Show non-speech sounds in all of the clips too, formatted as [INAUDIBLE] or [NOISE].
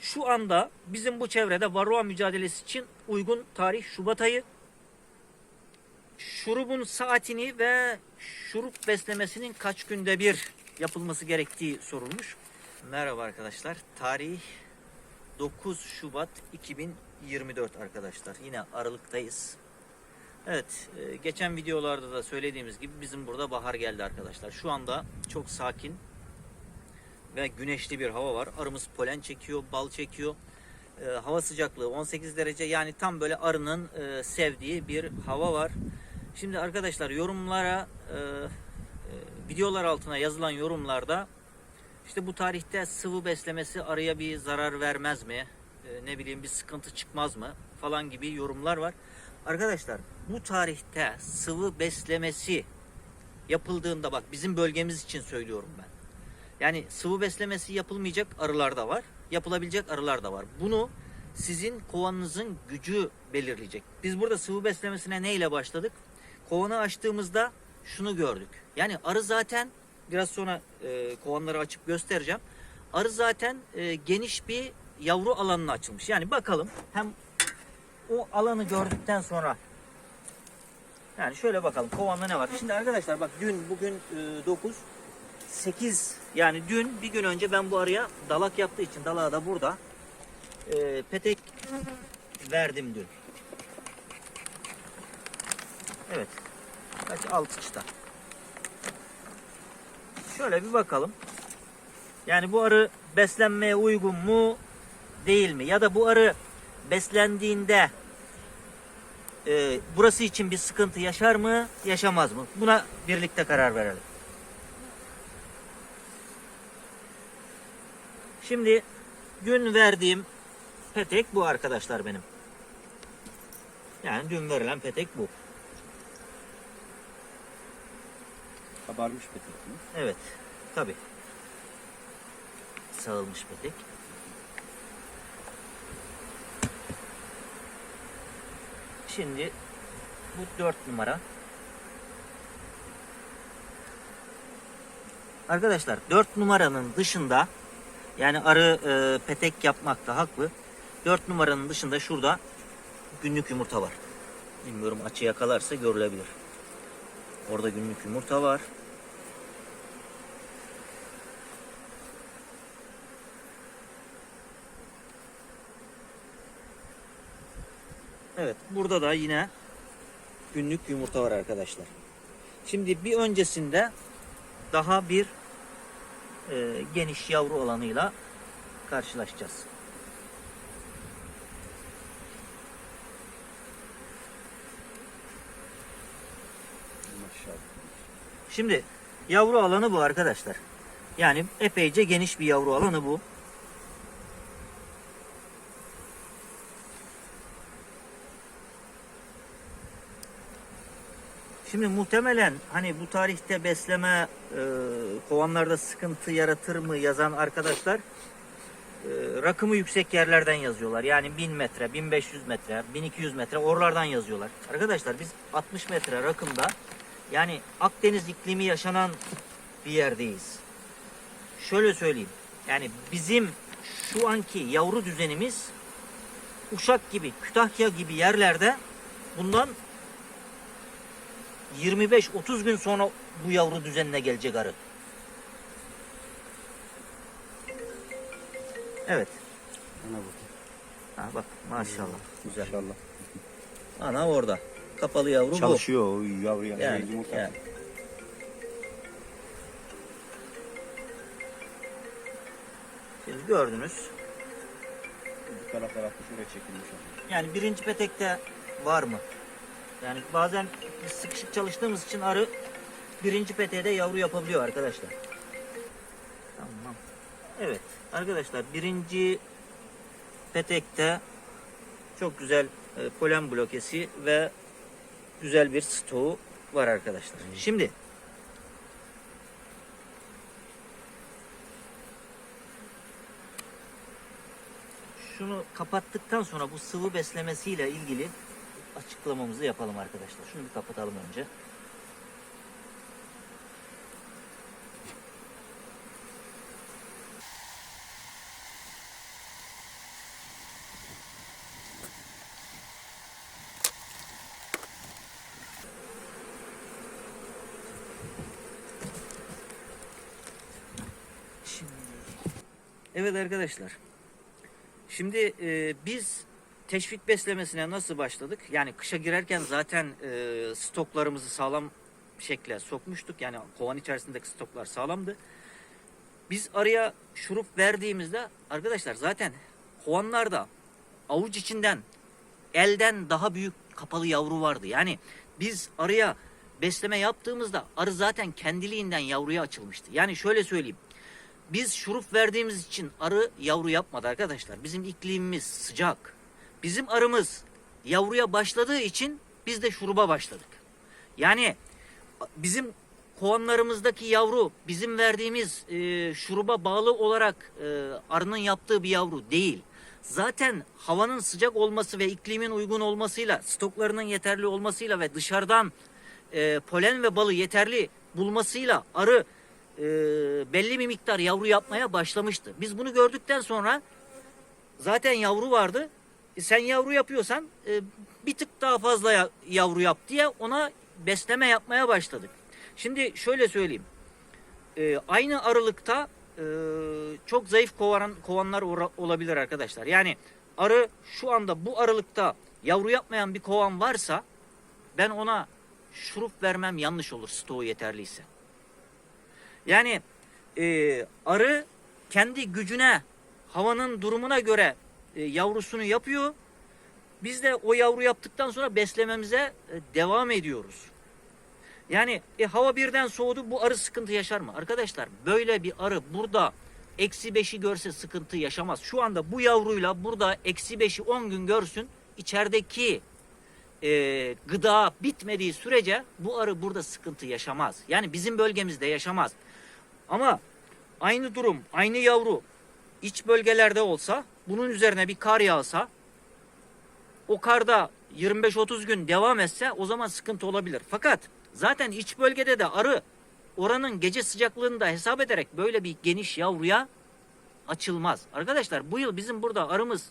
Şu anda bizim bu çevrede varroa mücadelesi için uygun tarih Şubat ayı. Şurubun saatini ve şurup beslemesinin kaç günde bir yapılması gerektiği sorulmuş. Merhaba arkadaşlar. Tarih 9 Şubat 2024 arkadaşlar. Yine Aralık'tayız. Evet, e, geçen videolarda da söylediğimiz gibi bizim burada bahar geldi arkadaşlar. Şu anda çok sakin ve güneşli bir hava var. Arımız polen çekiyor, bal çekiyor. E, hava sıcaklığı 18 derece. Yani tam böyle arının e, sevdiği bir hava var. Şimdi arkadaşlar yorumlara, e, e, videolar altına yazılan yorumlarda işte bu tarihte sıvı beslemesi arıya bir zarar vermez mi? E, ne bileyim bir sıkıntı çıkmaz mı? Falan gibi yorumlar var. Arkadaşlar bu tarihte sıvı beslemesi yapıldığında bak bizim bölgemiz için söylüyorum ben. Yani sıvı beslemesi yapılmayacak arılar da var. Yapılabilecek arılar da var. Bunu sizin kovanınızın gücü belirleyecek. Biz burada sıvı beslemesine neyle başladık? Kovanı açtığımızda şunu gördük. Yani arı zaten biraz sonra e, kovanları açıp göstereceğim. Arı zaten e, geniş bir yavru alanına açılmış. Yani bakalım hem o alanı gördükten sonra yani şöyle bakalım kovanda ne var. Şimdi arkadaşlar bak dün bugün e, 9 8 yani dün bir gün önce ben bu arıya dalak yaptığı için dalağı da burada e, petek verdim dün. Evet. Kaç? 6 çıta. Şöyle bir bakalım. Yani bu arı beslenmeye uygun mu değil mi? Ya da bu arı beslendiğinde e, burası için bir sıkıntı yaşar mı, yaşamaz mı? Buna birlikte karar verelim. Şimdi dün verdiğim petek bu arkadaşlar benim. Yani dün verilen petek bu. Kabarmış petek mi? Evet, tabi. Sağılmış petek. Şimdi bu dört numara. Arkadaşlar dört numaranın dışında yani arı e, petek yapmakta haklı. Dört numaranın dışında şurada günlük yumurta var. Bilmiyorum açı yakalarsa görülebilir. Orada günlük yumurta var. Evet, burada da yine günlük yumurta var arkadaşlar. Şimdi bir öncesinde daha bir e, geniş yavru alanıyla karşılaşacağız. Şimdi yavru alanı bu arkadaşlar. Yani epeyce geniş bir yavru alanı bu. Şimdi muhtemelen hani bu tarihte besleme e, kovanlarda sıkıntı yaratır mı yazan arkadaşlar e, rakımı yüksek yerlerden yazıyorlar. Yani 1000 metre, 1500 metre, 1200 metre oralardan yazıyorlar. Arkadaşlar biz 60 metre rakımda yani Akdeniz iklimi yaşanan bir yerdeyiz. Şöyle söyleyeyim. Yani bizim şu anki yavru düzenimiz Uşak gibi, Kütahya gibi yerlerde bundan 25-30 gün sonra bu yavru düzenine gelecek arı. Evet. Ana bu. Ha bak maşallah. Güzel. İnşallah. Ana orada. Kapalı yavru bu. Çalışıyor yavru yani. Yani, yumurta. yani. Şimdi gördünüz. Bu taraf tarafta şuraya çekilmiş. Yani birinci petekte var mı? Yani bazen biz sıkışık çalıştığımız için arı birinci peteğe yavru yapabiliyor arkadaşlar. Tamam. Evet arkadaşlar birinci petekte çok güzel e, polen blokesi ve güzel bir stoğu var arkadaşlar. Şimdi şunu kapattıktan sonra bu sıvı beslemesiyle ilgili açıklamamızı yapalım arkadaşlar. Şunu bir kapatalım önce. Evet arkadaşlar. Şimdi e, biz teşvik beslemesine nasıl başladık? Yani kışa girerken zaten e, stoklarımızı sağlam şekle sokmuştuk. Yani kovan içerisindeki stoklar sağlamdı. Biz araya şurup verdiğimizde arkadaşlar zaten kovanlarda avuç içinden elden daha büyük kapalı yavru vardı. Yani biz araya besleme yaptığımızda arı zaten kendiliğinden yavruya açılmıştı. Yani şöyle söyleyeyim. Biz şurup verdiğimiz için arı yavru yapmadı arkadaşlar. Bizim iklimimiz sıcak. Bizim arımız yavruya başladığı için biz de şuruba başladık. Yani bizim kovanlarımızdaki yavru bizim verdiğimiz e, şuruba bağlı olarak e, arının yaptığı bir yavru değil. Zaten havanın sıcak olması ve iklimin uygun olmasıyla, stoklarının yeterli olmasıyla ve dışarıdan e, polen ve balı yeterli bulmasıyla arı e, belli bir miktar yavru yapmaya başlamıştı. Biz bunu gördükten sonra zaten yavru vardı. Sen yavru yapıyorsan e, bir tık daha fazla ya- yavru yap diye ona besleme yapmaya başladık. Şimdi şöyle söyleyeyim. E, aynı aralıkta e, çok zayıf kovan, kovanlar olabilir arkadaşlar. Yani arı şu anda bu aralıkta yavru yapmayan bir kovan varsa ben ona şurup vermem yanlış olur stoğu yeterliyse. Yani e, arı kendi gücüne, havanın durumuna göre e, yavrusunu yapıyor. Biz de o yavru yaptıktan sonra beslememize e, devam ediyoruz. Yani e, hava birden soğudu bu arı sıkıntı yaşar mı? Arkadaşlar böyle bir arı burada eksi beşi görse sıkıntı yaşamaz. Şu anda bu yavruyla burada eksi beşi 10 gün görsün içerideki e, gıda bitmediği sürece bu arı burada sıkıntı yaşamaz. Yani bizim bölgemizde yaşamaz. Ama aynı durum, aynı yavru iç bölgelerde olsa, bunun üzerine bir kar yağsa, o karda 25-30 gün devam etse o zaman sıkıntı olabilir. Fakat zaten iç bölgede de arı oranın gece sıcaklığını da hesap ederek böyle bir geniş yavruya açılmaz. Arkadaşlar bu yıl bizim burada arımız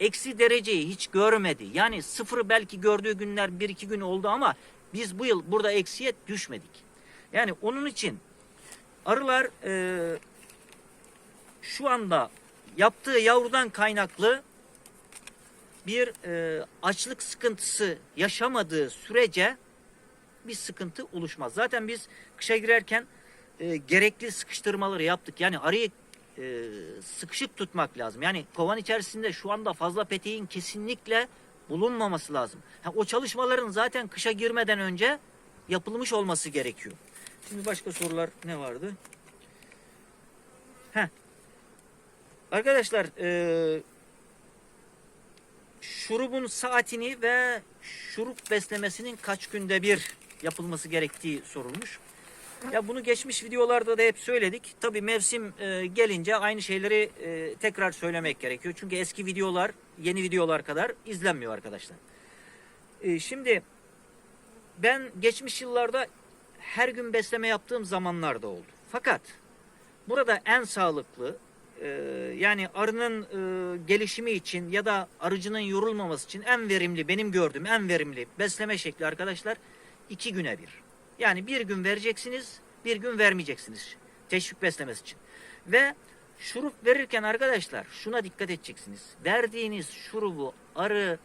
eksi dereceyi hiç görmedi. Yani sıfırı belki gördüğü günler bir iki gün oldu ama biz bu yıl burada eksiye düşmedik. Yani onun için arılar e, şu anda yaptığı yavrudan kaynaklı bir e, açlık sıkıntısı yaşamadığı sürece bir sıkıntı oluşmaz. Zaten biz kışa girerken e, gerekli sıkıştırmaları yaptık. Yani arıyı e, sıkışık tutmak lazım. Yani kovan içerisinde şu anda fazla peteğin kesinlikle bulunmaması lazım. Ha, o çalışmaların zaten kışa girmeden önce yapılmış olması gerekiyor. Şimdi başka sorular ne vardı? Arkadaşlar e, şurubun saatini ve şurup beslemesinin kaç günde bir yapılması gerektiği sorulmuş. Ya bunu geçmiş videolarda da hep söyledik. Tabii mevsim e, gelince aynı şeyleri e, tekrar söylemek gerekiyor. Çünkü eski videolar yeni videolar kadar izlenmiyor arkadaşlar. E, şimdi ben geçmiş yıllarda her gün besleme yaptığım zamanlarda oldu. Fakat burada en sağlıklı e, yani arının e, gelişimi için ya da arıcının yorulmaması için en verimli benim gördüğüm en verimli besleme şekli arkadaşlar iki güne bir. Yani bir gün vereceksiniz, bir gün vermeyeceksiniz. Teşvik beslemesi için. Ve şurup verirken arkadaşlar şuna dikkat edeceksiniz. Verdiğiniz şurubu arı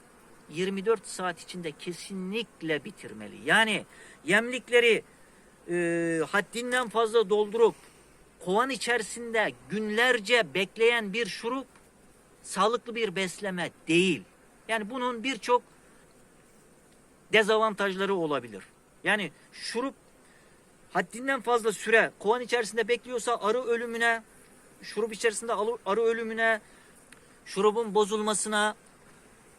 24 saat içinde kesinlikle bitirmeli. Yani yemlikleri e, haddinden fazla doldurup kovan içerisinde günlerce bekleyen bir şurup sağlıklı bir besleme değil. Yani bunun birçok dezavantajları olabilir. Yani şurup haddinden fazla süre kovan içerisinde bekliyorsa arı ölümüne, şurup içerisinde arı- ölümüne, şurubun bozulmasına,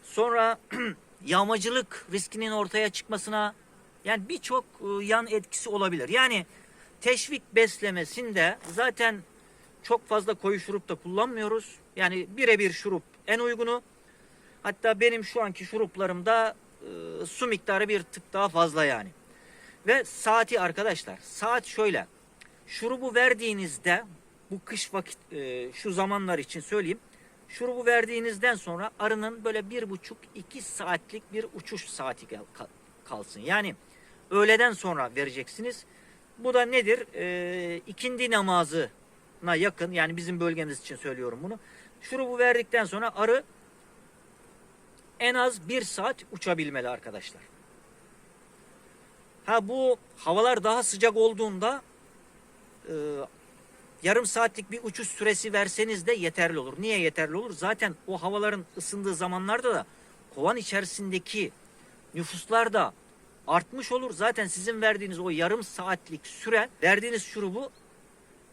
sonra [CLEARS THROAT] yağmacılık riskinin ortaya çıkmasına yani birçok e, yan etkisi olabilir. Yani teşvik beslemesinde zaten çok fazla koyu şurup da kullanmıyoruz. Yani birebir şurup en uygunu. Hatta benim şu anki şuruplarımda e, su miktarı bir tık daha fazla yani. Ve saati arkadaşlar saat şöyle. Şurubu verdiğinizde bu kış vakit e, şu zamanlar için söyleyeyim. Şurubu verdiğinizden sonra arının böyle bir buçuk iki saatlik bir uçuş saati kalsın. Yani öğleden sonra vereceksiniz. Bu da nedir? E, ikindi Şubat'ına yakın yani bizim bölgemiz için söylüyorum bunu. Şurubu verdikten sonra arı en az bir saat uçabilmeli arkadaşlar. Ha bu havalar daha sıcak olduğunda e, yarım saatlik bir uçuş süresi verseniz de yeterli olur. Niye yeterli olur? Zaten o havaların ısındığı zamanlarda da kovan içerisindeki nüfuslar da artmış olur. Zaten sizin verdiğiniz o yarım saatlik süre verdiğiniz şurubu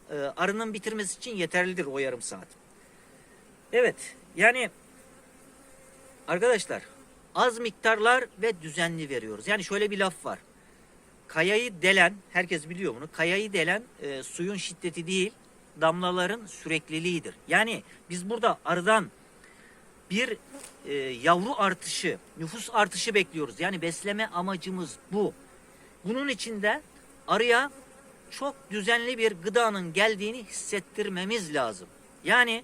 e, arının bitirmesi için yeterlidir o yarım saat. Evet yani arkadaşlar az miktarlar ve düzenli veriyoruz. Yani şöyle bir laf var. Kayayı delen, herkes biliyor bunu. Kayayı delen e, suyun şiddeti değil, damlaların sürekliliğidir. Yani biz burada arıdan bir e, yavru artışı, nüfus artışı bekliyoruz. Yani besleme amacımız bu. Bunun için de arıya çok düzenli bir gıdanın geldiğini hissettirmemiz lazım. Yani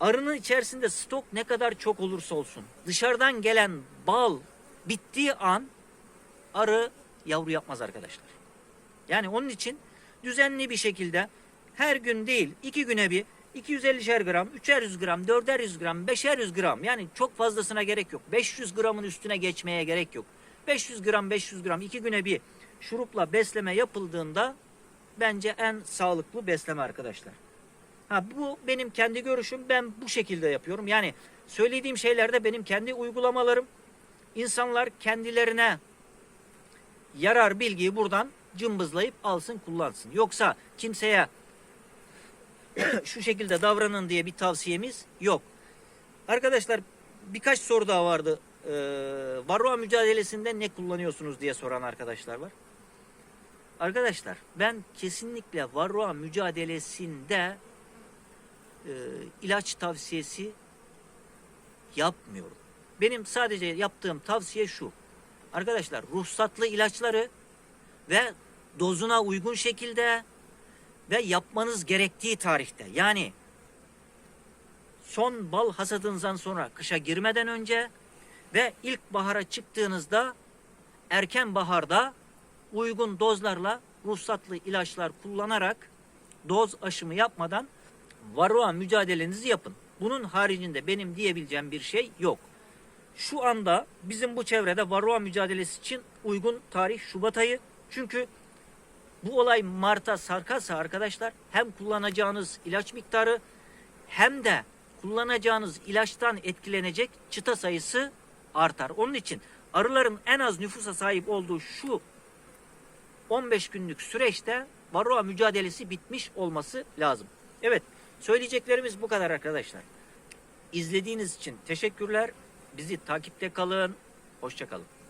arının içerisinde stok ne kadar çok olursa olsun dışarıdan gelen bal bittiği an arı yavru yapmaz arkadaşlar. Yani onun için düzenli bir şekilde her gün değil iki güne bir 250'şer gram, 300 gram, 400 gram, 500 gram yani çok fazlasına gerek yok. 500 gramın üstüne geçmeye gerek yok. 500 gram 500 gram iki güne bir şurupla besleme yapıldığında bence en sağlıklı besleme arkadaşlar. Ha bu benim kendi görüşüm. Ben bu şekilde yapıyorum. Yani söylediğim şeyler de benim kendi uygulamalarım. İnsanlar kendilerine yarar bilgiyi buradan cımbızlayıp alsın kullansın. Yoksa kimseye [COUGHS] şu şekilde davranın diye bir tavsiyemiz yok. Arkadaşlar birkaç soru daha vardı. Ee, varroa mücadelesinde ne kullanıyorsunuz diye soran arkadaşlar var. Arkadaşlar ben kesinlikle varroa mücadelesinde e, ilaç tavsiyesi yapmıyorum. Benim sadece yaptığım tavsiye şu. Arkadaşlar ruhsatlı ilaçları ve dozuna uygun şekilde ve yapmanız gerektiği tarihte yani son bal hasadınızdan sonra kışa girmeden önce ve ilk bahara çıktığınızda erken baharda uygun dozlarla ruhsatlı ilaçlar kullanarak doz aşımı yapmadan varroa mücadelenizi yapın. Bunun haricinde benim diyebileceğim bir şey yok. Şu anda bizim bu çevrede varroa mücadelesi için uygun tarih Şubat ayı. Çünkü bu olay Mart'a sarkarsa arkadaşlar hem kullanacağınız ilaç miktarı hem de kullanacağınız ilaçtan etkilenecek çıta sayısı artar. Onun için arıların en az nüfusa sahip olduğu şu 15 günlük süreçte varroa mücadelesi bitmiş olması lazım. Evet söyleyeceklerimiz bu kadar arkadaşlar. İzlediğiniz için teşekkürler. Bizi takipte kalın. Hoşçakalın.